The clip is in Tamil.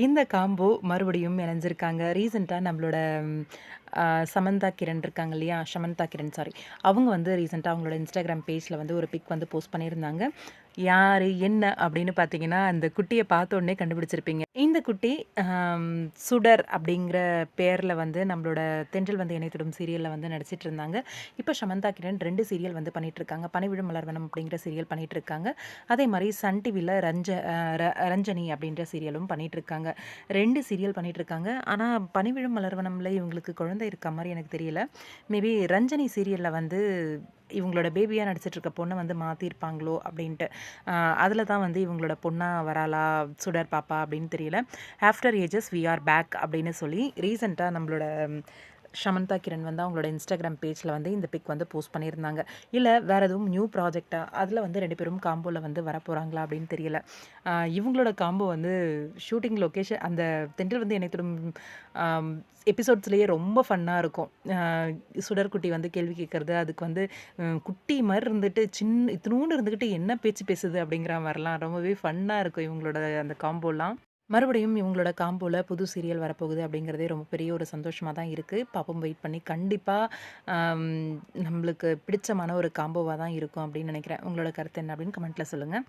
இந்த காம்போ மறுபடியும் இணைஞ்சிருக்காங்க. ரீசெண்டாக நம்மளோட சமந்தா கிரண் இருக்காங்க இல்லையா? சமந்தா கிரண் சாரி அவங்க வந்து ரீசெண்டாக அவங்களோட இன்ஸ்டாகிராம் பேஜில் வந்து ஒரு பிக் வந்து போஸ்ட் பண்ணியிருந்தாங்க. யார் என்ன அப்படின்னு பார்த்தீங்கன்னா அந்த குட்டியை பார்த்த உடனே கண்டுபிடிச்சிருப்பீங்க. இந்த குட்டி சுடர் அப்படிங்கிற பேரில் வந்து நம்மளோட தென்றல் வந்து இணைத்திடும் சீரியலில் வந்து நடிச்சிட்டு இருந்தாங்க. இப்போ சமந்தா கிரண் ரெண்டு சீரியல் வந்து பண்ணிகிட்ருக்காங்க இருக்காங்க பனிவிழும் மலர்வனம் அப்படிங்கிற சீரியல் பண்ணிகிட்ருக்காங்க இருக்காங்க அதே மாதிரி சன் டிவியில் ரஞ்ச ர- ரஞ்சனி அப்படின்ற சீரியலும் பண்ணிட்டு இருக்காங்க ரெண்டு சீரியல் பண்ணிட்டு இருக்காங்க ஆனால் பனிவிழும் மலர்வனம்ல இவங்களுக்கு குழந்தை இருக்க மாதிரி எனக்கு தெரியல. மேபி ரஞ்சனி சீரியலில் வந்து இவங்களோட பேபியாக நடிச்சிட்டு இருக்க பொண்ணை வந்து மாற்றிருப்பாங்களோ அப்படின்ட்டு. அதில் தான் வந்து இவங்களோட பொண்ணாக வராளா சுடர் பாப்பா அப்படின்னு தெரியல. After ages we are back அப்படின்னு சொல்லி ரீசெண்டாக நம்மளோட ஷமந்தா கிரண் வந்து அவங்களோட இன்ஸ்டாகிராம் பேஜில் வந்து இந்த பிக் வந்து போஸ்ட் பண்ணியிருந்தாங்க. இல்லை வேறு எதுவும் நியூ ப்ராஜெக்டாக அதில் வந்து ரெண்டு பேரும் காம்போவில் வந்து வர போகிறாங்களா அப்படின்னு தெரியல. இவங்களோட காம்போ வந்து ஷூட்டிங் லொக்கேஷன் அந்த தென்றல் வந்து இணைத்திடும் எபிசோட்ஸ்லேயே ரொம்ப ஃபன்னாக இருக்கும். சுடர்குட்டி வந்து கேள்வி கேட்குறது அதுக்கு வந்து குட்டி மாதிரி இருந்துட்டு சின்ன இத்தினூண்டு இருந்துக்கிட்டு என்ன பேச்சு பேசுது அப்படிங்கிற மாதிரிலாம் ரொம்பவே ஃபன்னாக இருக்கும் இவங்களோட அந்த காம்போலாம் மறுபடியும் இவங்களோட காம்போவில் புது சீரியல் வரப்போகுது அப்படிங்கிறதே ரொம்ப பெரிய ஒரு சந்தோஷமாக தான் இருக்குது பாப்போம் வெயிட் பண்ணி. கண்டிப்பாக நம்மளுக்கு பிடிச்சமான ஒரு காம்போவாக தான் இருக்கும் அப்படின்னு நினைக்கிறேன். உங்களோட கருத்து என்ன அப்படின்னு கமெண்ட்டில் சொல்லுங்கள்